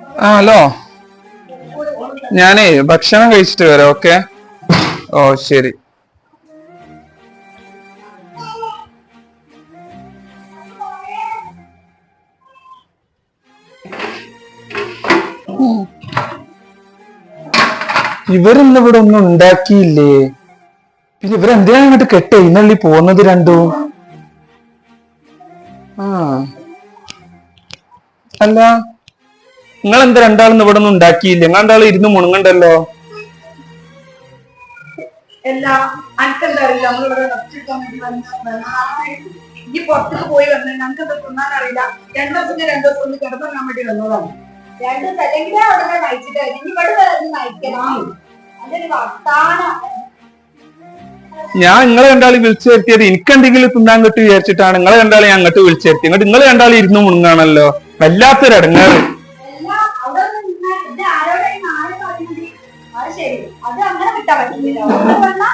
ആ ഹലോ ഞാനേ ഭക്ഷണം കഴിച്ചിട്ട് വരാം ഓക്കെ? ഓ ശരി. ഇവരിന്ന് ഇവിടെ ഒന്നും ഉണ്ടാക്കിയില്ലേ? പിന്നെ ഇവരെന്തിനാണ് ഇങ്ങോട്ട് കെട്ട് ഇന്നള്ളി പോകുന്നത് രണ്ടും? ആ. അല്ല നിങ്ങൾ എന്താ രണ്ടാളും ഇവിടെ ഒന്നും ഉണ്ടാക്കിയില്ല? നിങ്ങൾ രണ്ടാളും ഇരുന്ന് മുണുങ്ങണ്ടല്ലോ? അറിയില്ല നമ്മളിവിടെ റെസ്റ്റ് വേണ്ടി വന്ന ഈ പുറത്തേക്ക് പോയി വന്ന് ഞങ്ങൾക്ക് ഇത് തിന്നാൻ അറിയില്ല രണ്ടു ദിവസത്തിന് രണ്ടു ദിവസം ഒന്ന് കിടന്നുറങ്ങാൻ വേണ്ടി വന്നതാണ്. രണ്ട് സ്ഥലങ്ങളെ അവിടെ നയിച്ചിട്ട് ഇനി ഇവിടെ വന്ന് നയിക്കണം. അതൊരു വർത്താനം. ഞാൻ നിങ്ങളെ രണ്ടാളി വിളിച്ചു വരുത്തിയത് എനിക്ക് എന്തെങ്കിലും തിന്നാൻ കിട്ടി വിചാരിച്ചിട്ടാണ്. നിങ്ങളെ രണ്ടാളി ഞാൻ അങ്ങോട്ട് വിളിച്ചു വരുത്തി നിങ്ങൾ രണ്ടാളി ഇരുന്ന് മുണുങ്ങാണല്ലോ. വല്ലാത്തൊരു അടങ്ങാറ് അത് അങ്ങനെ വിട്ടാ പറ്റില്ലല്ലോ വന്നാ